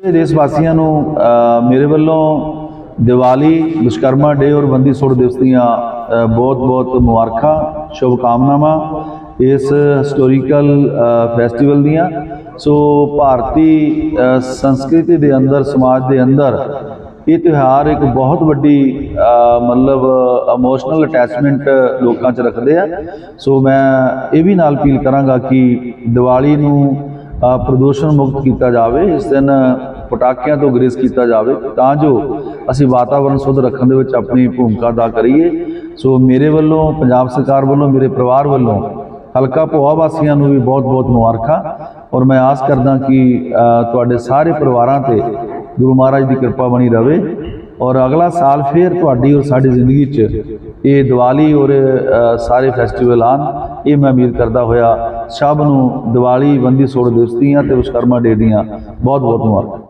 ਇਹ ਦੇਸ਼ ਵਾਸੀਆਂ ਨੂੰ ਮੇਰੇ ਵੱਲੋਂ ਦੀਵਾਲੀ ਵਿਸ਼ਕਰਮਾ ਡੇ ਔਰ ਬੰਦੀ ਸੁੜ ਦਿਵਸ ਦੀਆਂ ਬਹੁਤ ਬਹੁਤ ਮੁਬਾਰਕਾਂ ਸ਼ੁਭ ਕਾਮਨਾਵਾਂ ਇਸ ਹਿਸਟੋਰੀਕਲ ਫੈਸਟੀਵਲ ਦੀਆਂ। ਸੋ ਭਾਰਤੀ ਸੰਸਕ੍ਰਿਤੀ ਦੇ ਅੰਦਰ, ਸਮਾਜ ਦੇ ਅੰਦਰ ਇਹ ਤਿਉਹਾਰ ਇੱਕ ਬਹੁਤ ਵੱਡੀ ਮਤਲਬ ਇਮੋਸ਼ਨਲ ਅਟੈਚਮੈਂਟ ਲੋਕਾਂ 'ਚ ਰੱਖਦੇ ਆ। ਸੋ ਮੈਂ ਇਹ ਵੀ ਨਾਲ ਅਪੀਲ ਕਰਾਂਗਾ ਕਿ ਦੀਵਾਲੀ ਨੂੰ ਪ੍ਰਦੂਸ਼ਣ ਮੁਕਤ ਕੀਤਾ ਜਾਵੇ, ਇਸ ਦਿਨ ਪਟਾਕਿਆਂ ਤੋਂ ਗਰੇਜ਼ ਕੀਤਾ ਜਾਵੇ, ਤਾਂ ਜੋ ਅਸੀਂ ਵਾਤਾਵਰਣ ਸ਼ੁੱਧ ਰੱਖਣ ਦੇ ਵਿੱਚ ਆਪਣੀ ਭੂਮਿਕਾ ਅਦਾ ਕਰੀਏ। ਸੋ ਮੇਰੇ ਵੱਲੋਂ, ਪੰਜਾਬ ਸਰਕਾਰ ਵੱਲੋਂ, ਮੇਰੇ ਪਰਿਵਾਰ ਵੱਲੋਂ ਹਲਕਾ ਭੋਆ ਵਾਸੀਆਂ ਨੂੰ ਵੀ ਬਹੁਤ-ਬਹੁਤ ਮੁਬਾਰਕਾਂ। ਔਰ ਮੈਂ ਆਸ ਕਰਦਾ ਕਿ ਤੁਹਾਡੇ ਸਾਰੇ ਪਰਿਵਾਰਾਂ ਤੇ ਗੁਰੂ ਮਹਾਰਾਜ ਦੀ ਕਿਰਪਾ ਬਣੀ ਰਹੇ ਔਰ ਅਗਲਾ ਸਾਲ ਫੇਰ ਤੁਹਾਡੀ ਔਰ ਸਾਡੀ ਜ਼ਿੰਦਗੀ 'ਚ ਇਹ ਦੀਵਾਲੀ ਔਰ ਸਾਰੇ ਫੈਸਟੀਵਲ ਆਣ ਇਹ ਮੈਂ ਉਮੀਦ ਕਰਦਾ ਹੋਇਆ ਸਭ ਨੂੰ ਦੀਵਾਲੀ ਬੰਦੀ ਛੋੜ ਦਿਵਸ ਦੀਆਂ ਤੇ ਵਿਸ਼ਕਰਮਾ ਡੇ ਦੀਆਂ ਬਹੁਤ ਬਹੁਤ ਮੁਬਾਰਕਾਂ।